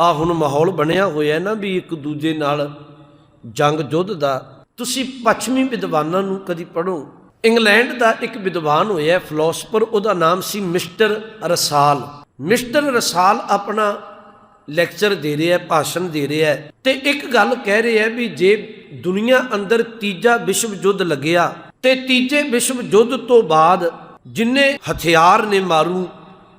ਆ ਹੁਣ ਮਾਹੌਲ ਬਣਿਆ ਹੋਇਆ ਨਾ ਵੀ ਇੱਕ ਦੂਜੇ ਨਾਲ ਜੰਗ ਯੁੱਧ ਦਾ। ਤੁਸੀਂ ਪੱਛਮੀ ਵਿਦਵਾਨਾਂ ਨੂੰ ਕਦੀ ਪੜੋ ਇੰਗਲੈਂਡ ਦਾ ਇੱਕ ਵਿਦਵਾਨ ਹੋਇਆ ਫਿਲਾਸਫਰ ਉਹਦਾ ਨਾਮ ਸੀ ਮਿਸਟਰ ਰਸਾਲ। ਮਿਸਟਰ ਰਸਾਲ ਆਪਣਾ ਲੈਕਚਰ ਦੇ ਰਿਹਾ ਭਾਸ਼ਣ ਦੇ ਰਿਹਾ ਹੈ ਤੇ ਇੱਕ ਗੱਲ ਕਹਿ ਰਿਹਾ ਵੀ ਜੇ ਦੁਨੀਆ ਅੰਦਰ ਤੀਜਾ ਵਿਸ਼ਵ ਯੁੱਧ ਲੱਗਿਆ, ਤੇ ਤੀਜੇ ਵਿਸ਼ਵ ਯੁੱਧ ਤੋਂ ਬਾਅਦ ਜਿੰਨੇ ਹਥਿਆਰ ਨੇ ਮਾਰੂ,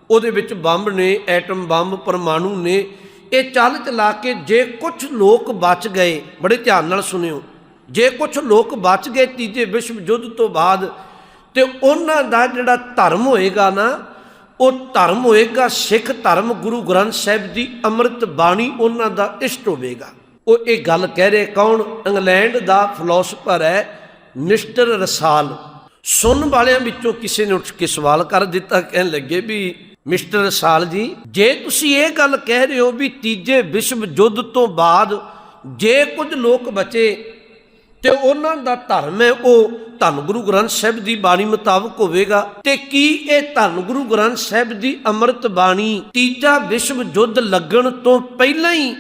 ਉਹਦੇ ਵਿੱਚ ਬੰਬ ਨੇ, ਐਟਮ ਬੰਬ, ਪਰਮਾਣੂ ਨੇ ਇਹ ਚੱਲ ਚਲਾ ਕੇ ਜੇ ਕੁਝ ਲੋਕ ਬਚ ਗਏ, ਬੜੇ ਧਿਆਨ ਨਾਲ ਸੁਣਿਓ, ਜੇ ਕੁਝ ਲੋਕ ਬਚ ਗਏ ਤੀਜੇ ਵਿਸ਼ਵ ਯੁੱਧ ਤੋਂ ਬਾਅਦ, ਤੇ ਉਹਨਾਂ ਦਾ ਜਿਹੜਾ ਧਰਮ ਹੋਏਗਾ ਨਾ, ਉਹ ਧਰਮ ਹੋਏਗਾ, ਸਿੱਖ ਧਰਮ ਗੁਰੂ ਗ੍ਰੰਥ ਸਾਹਿਬ ਦੀ ਅੰਮ੍ਰਿਤ ਬਾਣੀ ਉਹਨਾਂ ਦਾ ਇਸ਼ਟ ਹੋਵੇਗਾ। ਉਹ ਇਹ ਗੱਲ ਕਹਿ ਰਹੇ ਕੌਣ? ਇੰਗਲੈਂਡ ਦਾ ਫਿਲਾਸਫਰ ਹੈ, ਮਿਸਟਰ ਰਸਾਲ। ਸੁਣਨ ਵਾਲਿਆਂ ਵਿੱਚੋਂ ਕਿਸੇ ਨੇ ਉੱਠ ਕੇ ਸਵਾਲ ਕਰ ਦਿੱਤਾ, ਕਹਿਣ ਲੱਗੇ ਵੀ ਮਿਸਟਰ ਰਸਾਲ ਜੀ, ਜੇ ਤੁਸੀਂ ਇਹ ਗੱਲ ਕਹਿ ਰਹੇ ਹੋ ਵੀ ਤੀਜੇ ਵਿਸ਼ਵ ਯੁੱਧ ਤੋਂ ਬਾਅਦ ਜੇ ਕੁਝ ਲੋਕ ਬਚੇ ਤੇ ਉਹਨਾਂ ਦਾ ਧਰਮ ਹੈ, ਉਹ ਧੰਨ ਗੁਰੂ ਗ੍ਰੰਥ ਸਾਹਿਬ ਦੀ ਬਾਣੀ ਮੁਤਾਬਕ ਹੋਵੇਗਾ। ਤੇ ਕੀ ਇਹ ਧੰਨ ਗੁਰੂ ਗ੍ਰੰਥ ਸਾਹਿਬ ਦੀ ਅੰਮ੍ਰਿਤ ਬਾਣੀ ਤੀਜਾ ਵਿਸ਼ਵ ਯੁੱਧ ਲੱਗਣ ਤੋਂ ਪਹਿਲਾਂ ਹੀ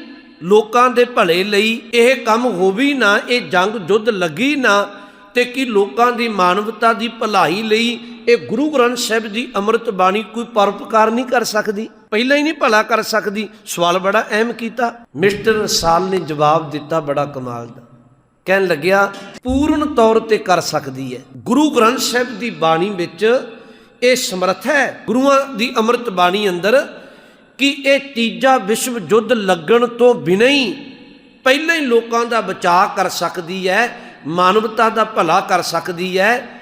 ਲੋਕਾਂ ਦੇ ਭਲੇ ਲਈ ਇਹ ਕੰਮ ਹੋਵੀ ਨਾ, ਇਹ ਜੰਗ ਯੁੱਧ ਲੱਗੀ ਨਾ, ਤੇ ਕੀ ਲੋਕਾਂ ਦੀ ਮਾਨਵਤਾ ਦੀ ਭਲਾਈ ਲਈ ਇਹ ਗੁਰੂ ਗ੍ਰੰਥ ਸਾਹਿਬ ਦੀ ਅੰਮ੍ਰਿਤ ਬਾਣੀ ਕੋਈ ਪਰਉਪਕਾਰ ਨਹੀਂ ਕਰ ਸਕਦੀ, ਪਹਿਲਾਂ ਹੀ ਨਹੀਂ ਭਲਾ ਕਰ ਸਕਦੀ। ਸਵਾਲ ਬੜਾ ਅਹਿਮ ਕੀਤਾ। ਮਿਸਟਰ ਰਸਾਲ ਨੇ ਜਵਾਬ ਦਿੱਤਾ ਬੜਾ ਕਮਾਲ ਦਾ। ਕਹਿਣ ਲੱਗਿਆ, ਪੂਰਨ ਤੌਰ ਤੇ ਕਰ ਸਕਦੀ ਹੈ। ਗੁਰੂ ਗ੍ਰੰਥ ਸਾਹਿਬ ਦੀ ਬਾਣੀ ਵਿੱਚ ਇਹ ਸਮਰੱਥ ਹੈ ਗੁਰੂਆਂ ਦੀ ਅੰਮ੍ਰਿਤ ਬਾਣੀ ਅੰਦਰ ਕਿ ਇਹ ਤੀਜਾ ਵਿਸ਼ਵ ਯੁੱਧ ਲੱਗਣ ਤੋਂ ਬਿਨਾਂ ਹੀ ਪਹਿਲਾਂ ਹੀ ਲੋਕਾਂ ਦਾ ਬਚਾਅ ਕਰ ਸਕਦੀ ਹੈ, ਮਾਨਵਤਾ ਦਾ ਭਲਾ ਕਰ ਸਕਦੀ ਹੈ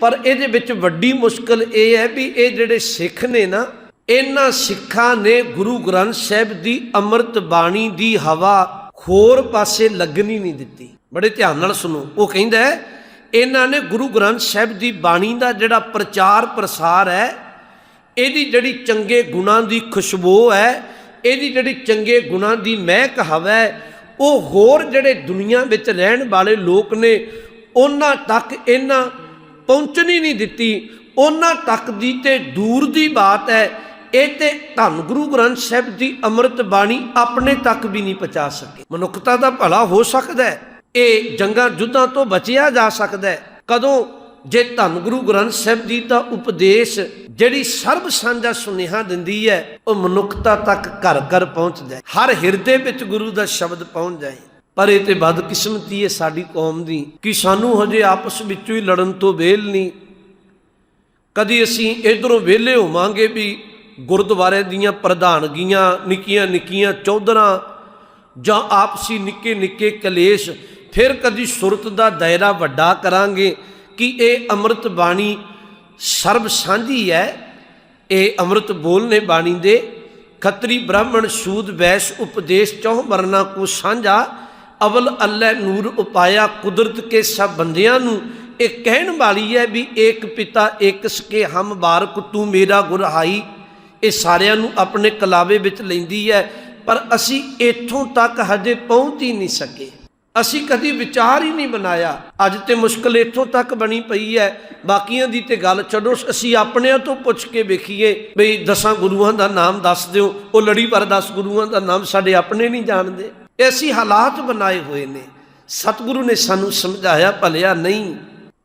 ਪਰ ਇਹਦੇ ਵਿੱਚ ਵੱਡੀ ਮੁਸ਼ਕਲ ਇਹ ਹੈ ਵੀ ਇਹ ਜਿਹੜੇ ਸਿੱਖ ਨੇ ਨਾ ਇਹਨਾਂ ਸਿੱਖਾਂ ਨੇ ਗੁਰੂ ਗ੍ਰੰਥ ਸਾਹਿਬ ਦੀ ਅੰਮ੍ਰਿਤ ਬਾਣੀ ਦੀ ਹਵਾ ਹੋਰ ਪਾਸੇ ਲੱਗਣੀ ਨਹੀਂ ਦਿੱਤੀ। ਬੜੇ ਧਿਆਨ ਨਾਲ ਸੁਣੋ ਉਹ ਕਹਿੰਦਾ ਹੈ, ਇਹਨਾਂ ਨੇ ਗੁਰੂ ਗ੍ਰੰਥ ਸਾਹਿਬ ਦੀ ਬਾਣੀ ਦਾ ਜਿਹੜਾ ਪ੍ਰਚਾਰ ਪ੍ਰਸਾਰ ਹੈ ਇਹਦੀ ਜਿਹੜੀ ਚੰਗੇ ਗੁਣਾਂ ਦੀ ਖੁਸ਼ਬੂ ਹੈ ਇਹਦੀ ਜਿਹੜੀ ਚੰਗੇ ਗੁਣਾਂ ਦੀ ਮਹਿਕ ਹਵਾ ਹੈ ਉਹ ਹੋਰ ਜਿਹੜੇ ਦੁਨੀਆ ਵਿੱਚ ਰਹਿਣ ਵਾਲੇ ਲੋਕ ਨੇ ਉਹਨਾਂ ਤੱਕ ਇਹਨਾਂ ਪਹੁੰਚਣੀ ਨਹੀਂ ਦਿੱਤੀ। ਉਹਨਾਂ ਤੱਕ ਦੀ ਤੇ ਦੂਰ ਦੀ ਬਾਤ ਹੈ। ਇਹ ਤੇ ਧੰਨ ਗੁਰੂ ਗ੍ਰੰਥ ਸਾਹਿਬ ਦੀ ਅੰਮ੍ਰਿਤ ਬਾਣੀ ਆਪਣੇ ਤੱਕ ਵੀ ਨਹੀਂ ਪਹੁੰਚਾ ਸਕੇ। ਮਨੁੱਖਤਾ ਦਾ ਭਲਾ ਹੋ ਸਕਦਾ ਹੈ। ਇਹ ਜੰਗਾਂ ਯੁੱਧਾਂ ਤੋਂ ਬਚਿਆ ਜਾ ਸਕਦਾ ਹੈ। ਕਦੋਂ? ਜੇ ਧੰਨ ਗੁਰੂ ਗ੍ਰੰਥ ਸਾਹਿਬ ਜੀ ਦਾ ਉਪਦੇਸ਼ ਜਿਹੜੀ ਸਰਬ ਸਾਂਝਾ ਸੁਨੇਹਾ ਦਿੰਦੀ ਹੈ, ਉਹ ਮਨੁੱਖਤਾ ਤੱਕ ਘਰ ਘਰ ਪਹੁੰਚਦਾ ਹੈ। ਹਰ ਹਿਰਦੇ ਵਿੱਚ ਗੁਰੂ ਦਾ ਸ਼ਬਦ ਪਹੁੰਚ ਜਾਏ। ਪਰ ਇਹ ਤੇ ਬਦਕਿਸਮਤੀ ਹੈ ਸਾਡੀ ਕੌਮ ਦੀ ਕਿ ਸਾਨੂੰ ਹਜੇ ਆਪਸ ਵਿੱਚੋਂ ਹੀ ਲੜਨ ਤੋਂ ਵੇਲ ਨਹੀਂ। ਕਦੀ ਅਸੀਂ ਇਧਰੋਂ ਵਿਹਲੇ ਹੋਵਾਂਗੇ ਵੀ ਗੁਰਦੁਆਰੇ ਦੀਆਂ ਪ੍ਰਧਾਨਗੀਆਂ, ਨਿੱਕੀਆਂ ਨਿੱਕੀਆਂ ਚੌਧਰਾਂ ਜਾਂ ਆਪਸੀ ਨਿੱਕੇ ਨਿੱਕੇ ਕਲੇਸ਼, ਫਿਰ ਕਦੀ ਸੁਰਤ ਦਾ ਦਾਇਰਾ ਵੱਡਾ ਕਰਾਂਗੇ ਕਿ ਇਹ ਅੰਮ੍ਰਿਤ ਬਾਣੀ ਸਰਬ ਸਾਂਝੀ ਹੈ। ਇਹ ਅੰਮ੍ਰਿਤ ਬੋਲ ਨੇ ਬਾਣੀ ਦੇ ਖੱਤਰੀ ਬ੍ਰਾਹਮਣ ਸ਼ੂਦ ਵੈਸ਼ ਉਪਦੇਸ਼ ਚੌਹ ਵਰਨਾ ਕੋ ਸਾਂਝਾ ਅਵਲ ਅੱਲਾ ਨੂਰ ਉਪਾਇਆ ਕੁਦਰਤ ਕੇ ਸਭ ਬੰਦਿਆਂ ਨੂੰ। ਇਹ ਕਹਿਣ ਵਾਲੀ ਹੈ ਵੀ ਏਕ ਪਿਤਾ ਏਕ ਸਕੇ ਹਮ ਬਾਰਕ, ਤੂੰ ਮੇਰਾ ਗੁਰਹਾਈ। ਇਹ ਸਾਰਿਆਂ ਨੂੰ ਆਪਣੇ ਕਲਾਵੇ ਵਿੱਚ ਲੈਂਦੀ ਹੈ, ਪਰ ਅਸੀਂ ਇੱਥੋਂ ਤੱਕ ਹਜੇ ਪਹੁੰਚ ਹੀ ਨਹੀਂ ਸਕੇ। ਅਸੀਂ ਕਦੀ ਵਿਚਾਰ ਹੀ ਨਹੀਂ ਬਣਾਇਆ। ਅੱਜ ਤੇ ਮੁਸ਼ਕਲ ਇੱਥੋਂ ਤੱਕ ਬਣੀ ਪਈ ਹੈ। ਬਾਕੀਆਂ ਦੀ ਤੇ ਗੱਲ ਛੱਡੋ, ਅਸੀਂ ਆਪਣਿਆਂ ਤੋਂ ਪੁੱਛ ਕੇ ਵੇਖੀਏ। ਬਈ ਦਸਾਂ ਗੁਰੂਆਂ ਦਾ ਨਾਮ ਦੱਸ ਦਿਓ। ਉਹ ਲੜੀ ਪਰ ਦਸ ਗੁਰੂਆਂ ਦਾ ਨਾਮ ਸਾਡੇ ਆਪਣੇ ਨਹੀਂ ਜਾਣਦੇ। ਐਸੀ ਹਾਲਾਤ ਬਣਾਏ ਹੋਏ ਨੇ ਸਤਿਗੁਰੂ ਨੇ ਸਾਨੂੰ ਸਮਝਾਇਆ ਭਲਿਆ ਨਹੀਂ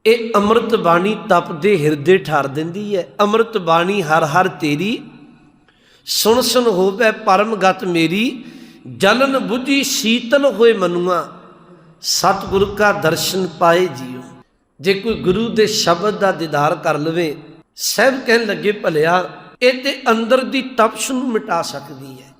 ਇਹ ਅੰਮ੍ਰਿਤ ਬਾਣੀ ਤਪਦੇ ਹਿਰਦੇ ਠਾਰ ਦਿੰਦੀ ਹੈ ਅੰਮ੍ਰਿਤ ਬਾਣੀ ਹਰ ਹਰ ਤੇਰੀ ਸੁਣ ਸੁਣ ਹੋਵੇ ਪਰਮਗਤ ਮੇਰੀ ਜਲਨ ਬੁੱਝੀ ਸੀਤਲ ਹੋਏ ਮਨੁਆ ਸਤਿਗੁਰ ਕਾ ਦਰਸ਼ਨ ਪਾਏ ਜੀਓ ਜੇ ਕੋਈ ਗੁਰੂ ਦੇ ਸ਼ਬਦ ਦਾ ਦੀਦਾਰ ਕਰ ਲਵੇ ਸਹਿਬ ਕਹਿਣ ਲੱਗੇ ਭਲਿਆ ਇਹ ਤੇ ਅੰਦਰ ਦੀ ਤਪਸ਼ ਨੂੰ ਮਿਟਾ ਸਕਦੀ ਹੈ